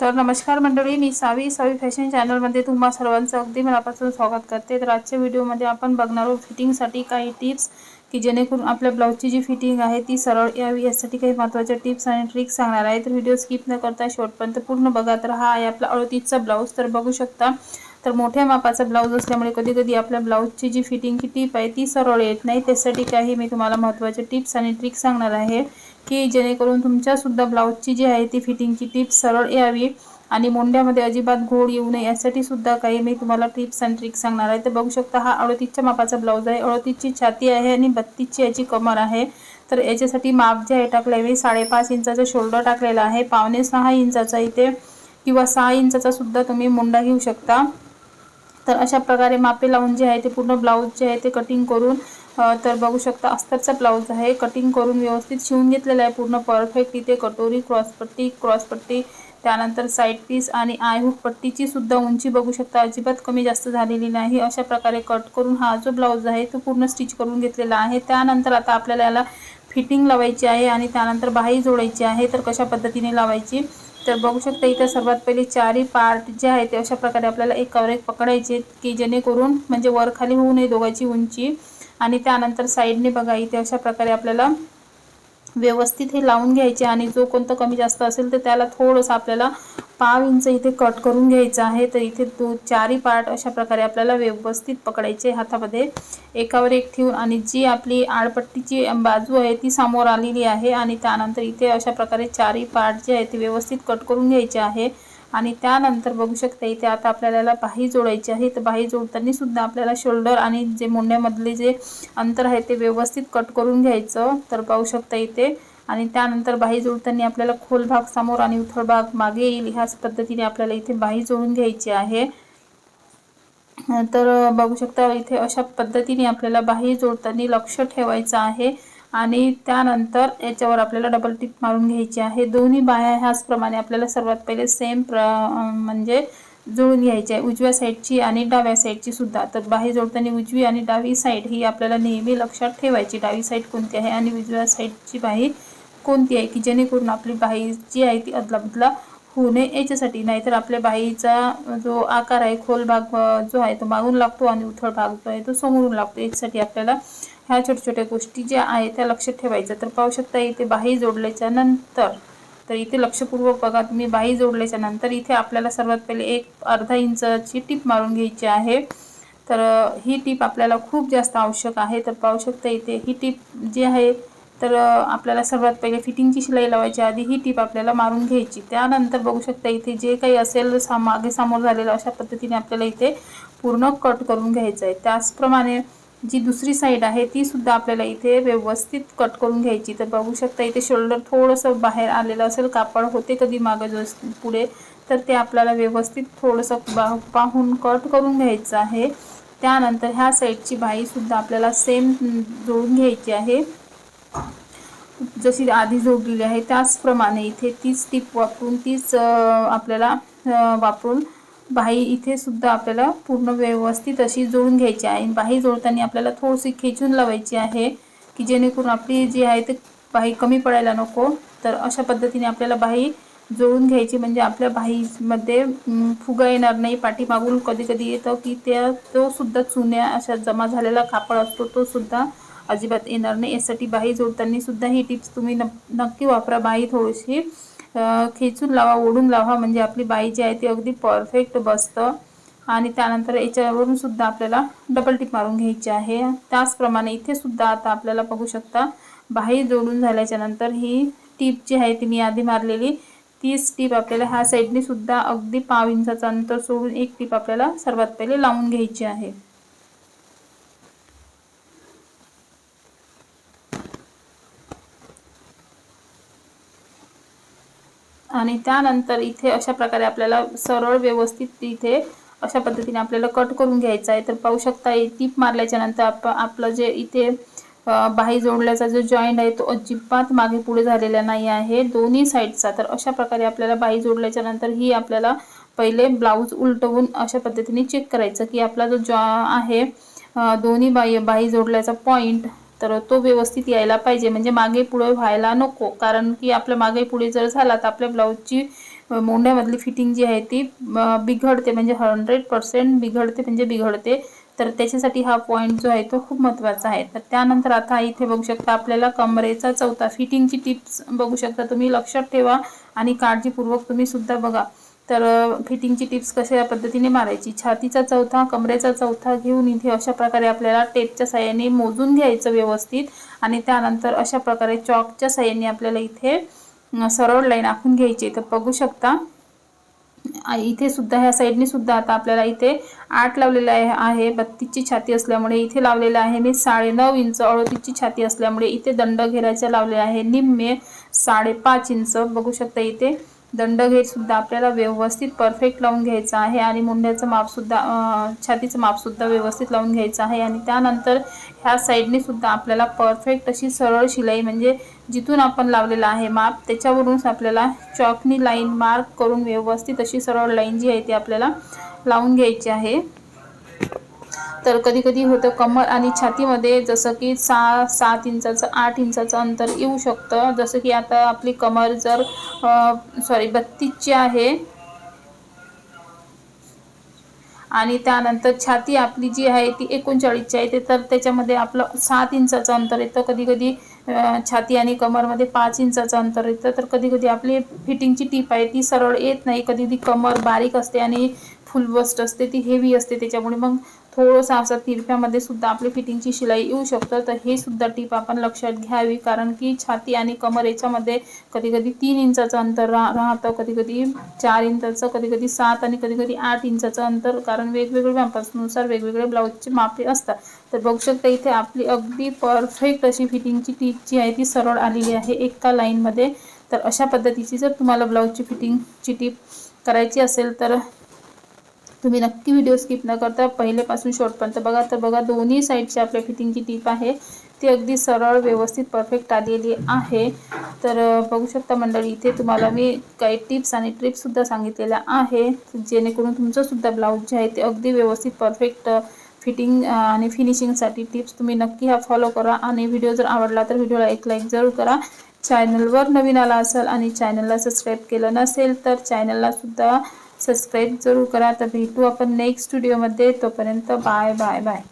तर नमस्कार मंडळी मी सावी सावी फॅशन चॅनलमध्ये तुम्हा सर्वांचं अगदी मनापासून स्वागत करते. तर आजच्या व्हिडिओमध्ये आपण बघणार आहोत फिटिंगसाठी काही टिप्स की जेणेकरून आपल्या ब्लाऊजची जी फिटिंग आहे ती सरळ यावी यासाठी काही महत्त्वाच्या टिप्स आणि ट्रिक्स सांगणार आहे. तर व्हिडिओ स्किप न करता शेवटपर्यंत पूर्ण बघा. तर हा आहे आपला अळतीचा ब्लाऊज. तर बघू शकता तर मोठ्या मापाचा ब्लाऊज असल्यामुळे कधी कधी आपल्या ब्लाऊजची जी फिटिंगची टीप आहे ती सरळ येत नाही. त्यासाठी काही मी तुम्हाला महत्त्वाचे टिप्स आणि ट्रिक्स सांगणार आहे की जेणेकरून तुमच्यासुद्धा ब्लाऊजची जी आहे ती फिटिंगची टीप सरळ यावी आणि मोंड्यामध्ये अजिबात घोड येऊ नये. यासाठी सुद्धा काही मी तुम्हाला टिप्स अँड ट्रिक्स सांगणार आहे. तर बघू शकता हा अडतीसच्या मापाचा ब्लाऊज आहे. अडतीसची छाती आहे आणि बत्तीसची याची कमर आहे. तर याच्यासाठी माप जे आहे टाकलं आहे मी. साडेपाच इंचाचा शोल्डर टाकलेला आहे. पावणे सहा इंचाचा इथे किंवा सहा इंचाचा सुद्धा तुम्ही मुंडा घेऊ शकता. तर अशा प्रकारे मापे लावून जे आहे ते पूर्ण ब्लाऊज जे आहे ते कटिंग करून तर बघू शकता अस्तरचा ब्लाऊज आहे. कटिंग करून व्यवस्थित शिवून घेतलेला आहे. पूर्ण परफेक्ट इथे कटोरी क्रॉसपट्टी क्रॉसपट्टी त्यानंतर साईड पीस आणि आयहूक पट्टीची सुद्धा उंची बघू शकता. अजिबात कमी जास्त झालेली नाही. अशा प्रकारे कट करून हा जो ब्लाऊज आहे तो पूर्ण स्टिच करून घेतलेला आहे. त्यानंतर आता आपल्याला याला फिटिंग लावायची आहे आणि त्यानंतर बाही जोडायची आहे. तर कशा पद्धतीने लावायची? तर बघू शकता इथं सर्वात पहिले चारही पार्ट जे आहे ते अशा प्रकारे आपल्याला एकावर एक पकडायचे की जेणेकरून म्हणजे वर खाली होऊ नये दोघांची उंची. आणि त्यानंतर साईडने बघा इथे अशा प्रकारे आपल्याला व्यवस्थित हे लावून घ्यायचे आणि जो कोणतं कमी जास्त असेल तर त्याला थोडंसं आपल्याला पाव इंच इथे कट करून घ्यायचं आहे. तर इथे दो चारही पार्ट अशा प्रकारे आपल्याला व्यवस्थित पकडायचे हातामध्ये. एकावर एक ठेवून आणि जी आपली आडपट्टीची बाजू आहे ती समोर आलेली आहे आणि त्यानंतर इथे अशा प्रकारे चारही पार्ट जे आहे ते व्यवस्थित कट करून घ्यायचे आहे. आणि त्यानंतर बघू शकता इथे आता आपल्याला बाही जोडायची आहे. तर बाही जोडताना सुद्धा आपल्याला शोल्डर आणि जे मुंड्यामधले जे अंतर आहे ते व्यवस्थित कट करून घ्यायचं. तर पाहू शकता इथे. आणि त्यानंतर बाही जोडताना आपल्याला खोल भाग समोर आणि उथळ भाग मागे येईल. ह्याच पद्धतीने आपल्याला इथे बाही जोडून घ्यायची आहे. तर बघू शकता इथे अशा पद्धतीने आपल्याला बाही जोडताना लक्ष ठेवायचं आहे. आणि त्यानंतर याच्यावर आपल्याला डबल टिप मारून घ्यायची आहे. दोन्ही बाह्या ह्याचप्रमाणे आपल्याला सर्वात पहिले सेम प्र म्हणजे जोडून घ्यायची आहे. उजव्या साईडची आणि डाव्या साईडची सुद्धा. तर बाही जोडताना उजवी आणि डावी साईड ही आपल्याला नेहमी लक्षात ठेवायची. डावी साईड कोणती आहे आणि उजव्या साईडची बाही कोणती आहे? की जेणेकरून आपली बाही जी आहे ती अदलाबदला होऊ नये याच्यासाठी. नाहीतर आपल्या बाईचा जो आकार आहे खोल भाग जो आहे तो मागून लागतो आणि उथळ भाग जो आहे तो समोरून लागतो. याच्यासाठी आपल्याला ह्या छोट्या छोट्या गोष्टी ज्या आहेत त्या लक्षात ठेवायच्या. तर पाहू शकता इथे बाही जोडल्याच्या नंतर तर इथे लक्षपूर्वक बघा तुम्ही बाही जोडल्याच्या नंतर इथे आपल्याला सर्वात पहिले एक अर्धा इंचची टीप मारून घ्यायची आहे. तर ही टीप आपल्याला खूप जास्त आवश्यक आहे. तर पाहू शकता इथे ही टीप जी आहे तर आपल्याला सर्वात पहिले फिटिंगची शिलाई लावायची आधी ही टीप आपल्याला मारून घ्यायची. त्यानंतर बघू शकता इथे जे काही असेल सा मागे समोर झालेलं अशा पद्धतीने आपल्याला इथे पूर्ण कट करून घ्यायचं आहे. त्याचप्रमाणे जी दुसरी साईड आहे ती सुद्धा आपल्याला इथे व्यवस्थित कट करून घ्यायची. तर बघू शकता इथे शोल्डर थोडंसं बाहेर आलेलं असेल कापड होते कधी मागं जो पुढे तर ते आपल्याला व्यवस्थित थोडंसं बा पाहून कट करून घ्यायचं आहे. त्यानंतर ह्या साईडची बाईसुद्धा आपल्याला सेम जोडून घ्यायची आहे. जशी आधी जोडलेली आहे त्याचप्रमाणे इथे तीच टीप वापरून तीच आपल्याला वापरून बाही इथे सुद्धा आपल्याला पूर्ण व्यवस्थित अशी जोडून घ्यायची आहे. बाही जोडताना आपल्याला थोडीशी खेचून लावायची आहे की जेणेकरून आपली जी आहे ते बाही कमी पडायला नको. तर अशा पद्धतीने आपल्याला बाही जोडून घ्यायची म्हणजे आपल्या बाहीमध्ये फुगा येणार नाही. पाठीमागून कधी कधी येतं की त्या तो सुद्धा चुन्या अशा जमा झालेला कापड असतो तो सुद्धा अजिबात येणार नाही. यासाठी बाही जोडताना सुद्धा ही टिप्स तुम्ही नक्की वापरा. बाही थोडीशी खेचून लावा ओढून लावा. म्हणजे आपली बाई जी आहे ती अगदी परफेक्ट बसतं. आणि त्यानंतर याच्यावरून सुद्धा आपल्याला डबल टिप मारून घ्यायची आहे. त्याचप्रमाणे इथे सुद्धा आता आपल्याला बघू शकता बाही जोडून झाल्याच्यानंतर ही टीप जी आहे ती मी आधी मारलेली. तीच टीप आपल्याला ह्या साईडने सुद्धा अगदी पाव इंचाचं अंतर सोडून एक टीप आपल्याला सर्वात पहिले लावून घ्यायची आहे. आणि त्यानंतर इथे अशा प्रकारे आपल्याला सरळ व्यवस्थित इथे अशा पद्धतीने आपल्याला कट करून घ्यायचा आहे. तर पाहू शकता टीप मारल्याच्या नंतर आप आपलं जे इथे बाही जोडल्याचा जो जॉईंट आहे तो अजिबात मागे पुढे झालेला नाही आहे. दोन्ही साईडचा तर अशा प्रकारे आपल्याला बाही जोडल्याच्या नंतर ही आपल्याला पहिले ब्लाऊज उलटवून अशा पद्धतीने चेक करायचं की आपला जो जॉ आहे दोन्ही बाई बाही जोडल्याचा पॉईंट तर तो व्यवस्थित यायला पाहिजे. म्हणजे मागे पुढे व्हायला नको. कारण की आपल्या मागे पुढे जर झाला तर आपल्या ब्लाऊजची मोंढ्यामधली फिटिंग जी आहे ती बिघडते. म्हणजे हंड्रेड पर्सेंट बिघडते म्हणजे बिघडते. तर त्याच्यासाठी हा पॉईंट जो आहे तो खूप महत्त्वाचा आहे. तर त्यानंतर आता इथे बघू शकता आपल्याला कमरेचा चौथा फिटिंगची टिप्स बघू शकता. तुम्ही लक्षात ठेवा आणि काळजीपूर्वक तुम्ही सुद्धा बघा. तर फिटिंगची टिप्स कशा पद्धतीने मारायची? छातीचा चौथा कमरेचा चौथा घेऊन इथे अशा प्रकारे आपल्याला टेपच्या साह्याने मोजून घ्यायचं व्यवस्थित आणि त्यानंतर अशा प्रकारे चॉकच्या साह्याने आपल्याला इथे सरळ लाईन आखून घ्यायची तर बघू शकता इथे सुद्धा ह्या साईडने सुद्धा आता आपल्याला इथे आठ लावलेलं आहे आहे बत्तीसची छाती असल्यामुळे इथे लावलेलं आहे मी साडे नऊ इंच अडतीसची छाती असल्यामुळे इथे दंड घेरायचे लावले आहे. निम्मे साडेपाच इंच बघू शकता इथे. सुद्धा आपल्याला व्यवस्थित परफेक्ट लावून घ्यायचा आहे आणि मुंड्याचं मापसुद्धा छातीचं मापसुद्धा व्यवस्थित लावून घ्यायचं आहे आणि त्यानंतर ह्या साईडने सुद्धा आपल्याला परफेक्ट अशी सरळ शिलाई म्हणजे जिथून आपण लावलेला आहे माप त्याच्यावरूनच आपल्याला चॉकनी लाईन मार्क करून व्यवस्थित अशी सरळ लाईन जी आहे ती आपल्याला लावून घ्यायची आहे. तर कधी कधी होतं कमर आणि छातीमध्ये जसं की सहा सात इंचाचं आठ इंचाचं अंतर येऊ शकतं. जसं की आता आपली कमर जर सॉरी बत्तीसची आहे आणि त्यानंतर छाती आपली जी आहे ती एकोणचाळीसची आहे ते तर त्याच्यामध्ये आपलं सात इंचाचं अंतर येतं. कधी कधी छाती आणि कमरमध्ये पाच इंचाचं अंतर येतं. तर कधी कधी आपली फिटिंगची टीप आहे ती सरळ येत नाही. कधी कधी कमर बारीक असते आणि फुल बस्ट असते ती हेवी असते. त्याच्यामुळे मग थोडंसं असं तिरप्यामध्ये सुद्धा आपली फिटिंगची शिलाई येऊ शकतं. तर हे सुद्धा टीप आपण लक्षात घ्यावी. कारण की छाती आणि कमर याच्यामध्ये कधी कधी तीन इंचाचं अंतर राहतं. कधी कधी चार इंचाचं कधी कधी सात आणि कधी कधी आठ इंचाचं अंतर. कारण वेगवेगळ्या व्यापासनुसार वेगवेगळे ब्लाऊजचे मापे असतात. तर बघू शकता इथे आपली अगदी परफेक्ट अशी फिटिंगची टीप जी आहे ती सरळ आलेली आहे एका लाईनमध्ये. तर अशा पद्धतीची जर तुम्हाला ब्लाऊजची फिटिंगची टीप करायची असेल तर तुम्ही नक्की व्हिडिओ स्किप न करता पहिलेपासून शॉर्टपर्यंत बघा. तर बघा दोन्ही साईडची आपल्या फिटिंगची टीप आहे. ती अगदी सरळ व्यवस्थित परफेक्ट आलेली आहे. तर बघू शकता मंडळी इथे तुम्हाला मी काही टिप्स आणि ट्रिप्ससुद्धा सांगितलेल्या आहे. जेणेकरून तुमचंसुद्धा ब्लाऊज जे आहे ते अगदी व्यवस्थित परफेक्ट फिटिंग आणि फिनिशिंगसाठी टिप्स तुम्ही नक्की हा फॉलो करा. आणि व्हिडिओ जर आवडला तर व्हिडिओला एक लाईक जरूर करा. चॅनलवर नवीन आला असाल आणि चॅनलला सबस्क्राईब केलं नसेल तर चॅनललासुद्धा सबस्क्राईब जरूर करा. तर भेटू आपण नेक्स्ट व्हिडिओमध्ये तोपर्यंत बाय बाय बाय